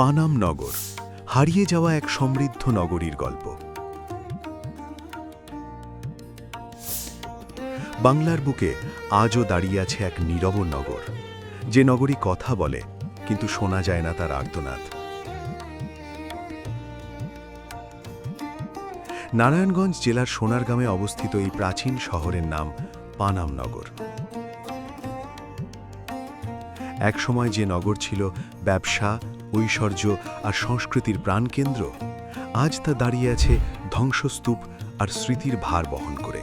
পানাম নগর, হারিয়ে যাওয়া এক সমৃদ্ধ নগরীর গল্প। বাংলার বুকে আজও দাঁড়িয়ে আছে এক নীরব নগর, যে নগরী কথা বলে, কিন্তু শোনা যায় না তার আর্তনাদ। নারায়ণগঞ্জ জেলার সোনারগামে অবস্থিত এই প্রাচীন শহরের নাম পানাম নগর। একসময় যে নগর ছিল ব্যবসা ঐশ্বর্য আর সংস্কৃতির প্রাণকেন্দ্র। আজ তা দাঁড়িয়ে আছে ধ্বংসস্তূপ আর স্মৃতির ভার বহন করে।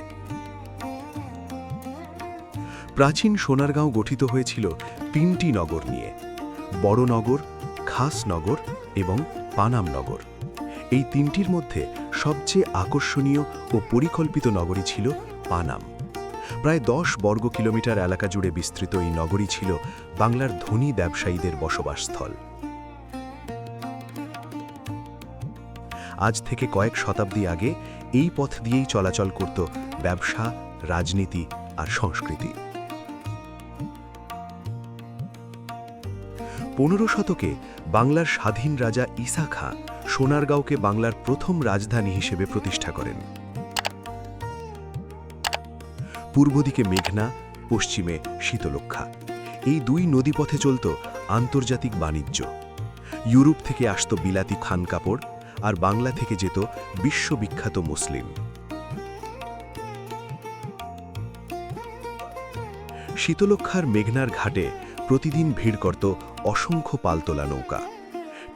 প্রাচীন সোনারগাঁও গঠিত হয়েছিল তিনটি নগর নিয়ে বড় নগর খাস নগর এবং পানাম নগর এই তিনটির মধ্যে সবচেয়ে আকর্ষণীয় ও পরিকল্পিত নগরী ছিল পানাম। প্রায় দশ বর্গ কিলোমিটার এলাকা জুড়ে বিস্তৃত এই নগরী ছিল বাংলার ধনী ব্যবসায়ীদের বসবাসস্থল। আজ থেকে কয়েক শতাব্দী আগে এই পথ দিয়েই চলাচল করত ব্যবসা, রাজনীতি আর সংস্কৃতি। পনেরো শতকে বাংলার স্বাধীন রাজা ঈসা খাঁ সোনারগাঁওকে বাংলার প্রথম রাজধানী হিসেবে প্রতিষ্ঠা করেন। পূর্ব দিকে মেঘনা, পশ্চিমে শীতলক্ষা এই দুই নদীপথে চলত আন্তর্জাতিক বাণিজ্য। ইউরোপ থেকে আসত বিলাতি খান কাপড় আর বাংলা থেকে যেত বিশ্ববিখ্যাত মুসলিম। শীতলক্ষার মেঘনার ঘাটে প্রতিদিন ভিড় করত অসংখ্য পালতোলা নৌকা।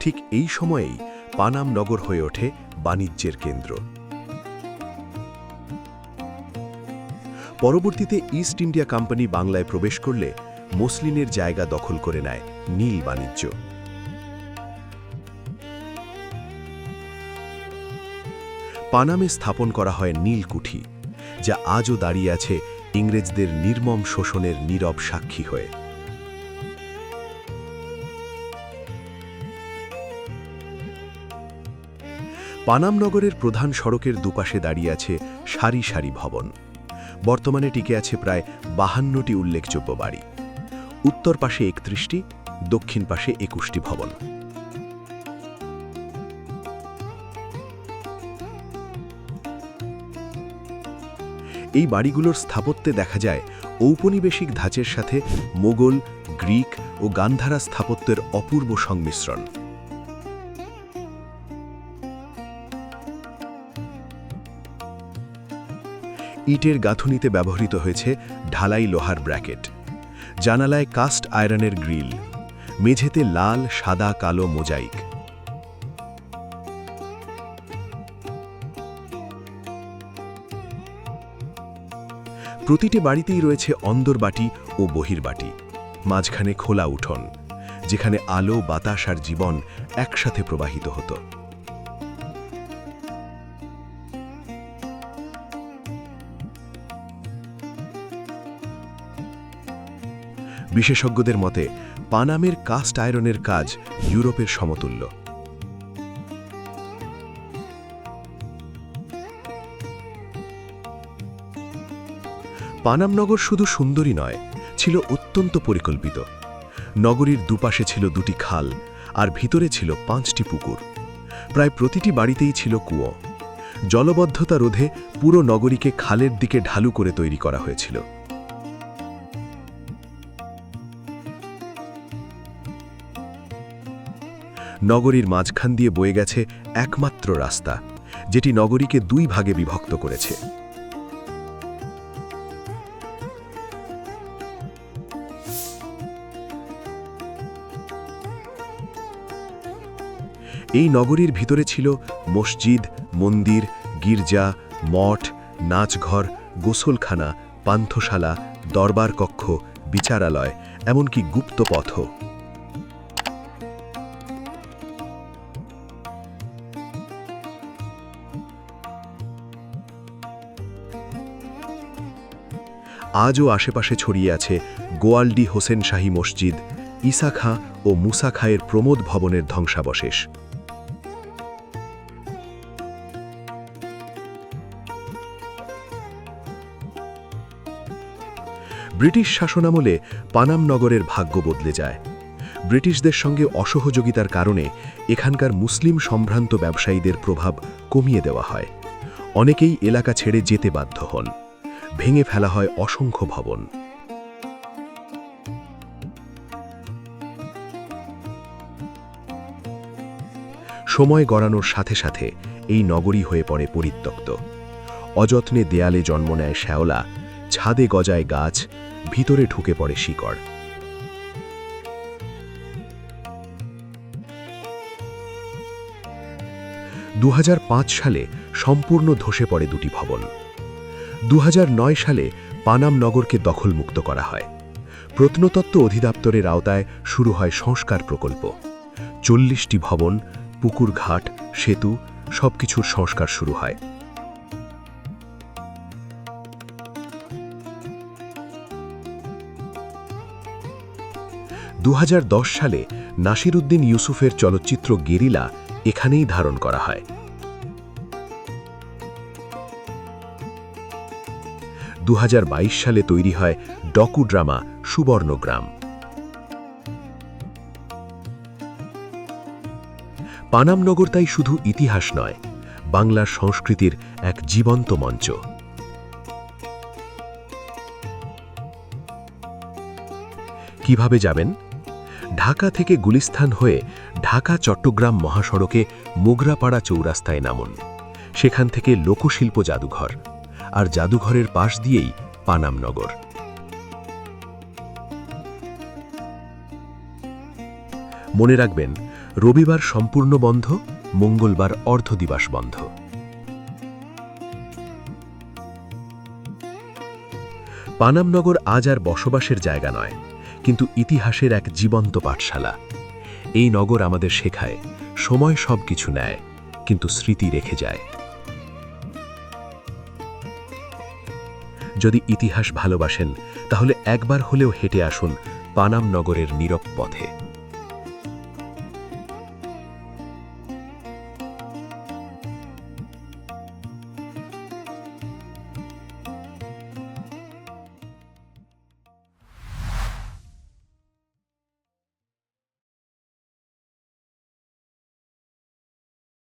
ঠিক এই সময়েই পানাম নগর হয়ে ওঠে বাণিজ্যের কেন্দ্র। পরবর্তীতে ইস্ট ইন্ডিয়া কোম্পানি বাংলায় প্রবেশ করলে মসলিনের জায়গা দখল করে নেয় নীল বাণিজ্য। পানামে স্থাপন করা হয় নীলকুঠি, যা আজও দাঁড়িয়ে আছে ইংরেজদের নির্মম শোষণের নীরব সাক্ষী হয়ে। পানাম নগরের প্রধান সড়কের দুপাশে দাঁড়িয়ে আছে সারি সারি ভবন। বর্তমানে টিকে আছে প্রায় বাহান্নটি উল্লেখযোগ্য বাড়ি। উত্তর পাশে একত্রিশটি, দক্ষিণ পাশে একুশটি ভবন। এই বাড়িগুলোর স্থাপত্যে দেখা যায় ঔপনিবেশিক ধাঁচের সাথে মোগল, গ্রিক ও গান্ধারা স্থাপত্যের অপূর্ব সংমিশ্রণ। ইটের গাঁথুনিতে ব্যবহৃত হয়েছে ঢালাই লোহার ব্র্যাকেট। জানালায় কাস্ট আয়রনের গ্রিল। মেঝেতে লাল, সাদা, কালো মোজাইক। প্রতিটি বাড়িতেই রয়েছে অন্দরবাটি ও বহির্বাটি মাঝখানে খোলা উঠোন, যেখানে আলো, বাতাস আর জীবন একসাথে প্রবাহিত হতো। বিশেষজ্ঞদের মতে, পানামের কাস্ট আয়রনের কাজ ইউরোপের সমতুল্য। পানামনগর শুধু সুন্দরী নয়, ছিল অত্যন্ত পরিকল্পিত। নগরীর দুপাশে ছিল দুটি খাল আর ভিতরে ছিল পাঁচটি পুকুর। প্রায় প্রতিটি বাড়িতেই ছিল কুয়ো। জলবদ্ধতা রোধে পুরো নগরীকে খালের দিকে ঢালু করে তৈরি করা হয়েছিল। নগরীর মাঝখান দিয়ে বয়ে গেছে একমাত্র রাস্তা, যেটি নগরীকে দুই ভাগে বিভক্ত করেছে। এই নগরীর ভিতরে ছিল মসজিদ, মন্দির, গির্জা, মঠ, নাচঘর, গোসলখানা, পান্থশালা, দরবার কক্ষ, বিচারালয়, এমনকি গুপ্ত পথ আজও আশেপাশে ছড়িয়ে আছে গোয়ালডি হোসেন শাহী মসজিদ ইসা খাঁ ও মুসা খাঁয়ের প্রমোদ ভবনের ধ্বংসাবশেষ। ব্রিটিশ শাসনামলে পানাম নগরের ভাগ্য বদলে যায়। ব্রিটিশদের সঙ্গে অসহযোগিতার কারণে এখানকার মুসলিম সম্ভ্রান্ত ব্যবসায়ীদের প্রভাব কমিয়ে দেওয়া হয়। অনেকেই এলাকা ছেড়ে যেতে বাধ্য হন। ভেঙে ফেলা হয় অসংখ্য ভবন। সময় গড়ানোর সাথে সাথে এই নগরী হয়ে পড়ে পরিত্যক্ত। অযত্নে দেয়ালে জন্ম নেয় শ্যাওলা, ছাদে গজায় গাছ ভিতরে ঢুকে পড়ে শিকড়। দু হাজার পাঁচ সালে সম্পূর্ণ ধসে পড়ে দুটি ভবন। দু হাজার নয় সালে পানাম নগরকে দখলমুক্ত করা হয়। প্রত্নতত্ত্ব অধিদপ্তরের আওতায় শুরু হয় সংস্কার প্রকল্প। চল্লিশটি ভবন, পুকুর ঘাট, সেতু, সবকিছুর সংস্কার শুরু হয়। দু হাজার দশ সালে নাসিরুদ্দিন ইউসুফের চলচ্চিত্র গেরিলা এখানেই ধারণ করা হয়। দু হাজার বাইশ সালে তৈরি হয় ডকু ড্রামা সুবর্ণগ্রাম। পানামনগর তাই শুধু ইতিহাস নয়, বাংলার সংস্কৃতির এক জীবন্ত মঞ্চ। কীভাবে যাবেন? ঢাকা থেকে গুলিস্থান হয়ে ঢাকা চট্টগ্রাম মহাসড়কে মোগরাপাড়া চৌরাস্তায় নামুন। সেখান থেকে লোকশিল্প জাদুঘর, আর জাদুঘরের পাশ দিয়েই পানামনগর মনে রাখবেন, রবিবার সম্পূর্ণ বন্ধ, মঙ্গলবার অর্ধ অর্ধদিবাস বন্ধ। পানামনগর আজ আর বসবাসের জায়গা নয়। কিন্তু ইতিহাসের এক জীবন্ত পাঠশালা। এই নগর আমাদের শেখায়, সময় সব কিছু নেয়, কিন্তু স্মৃতি রেখে যায়। যদি ইতিহাস ভালোবাসেন, তাহলে একবার হলেও হেঁটে আসুন পানাম নগরের নীরব পথে।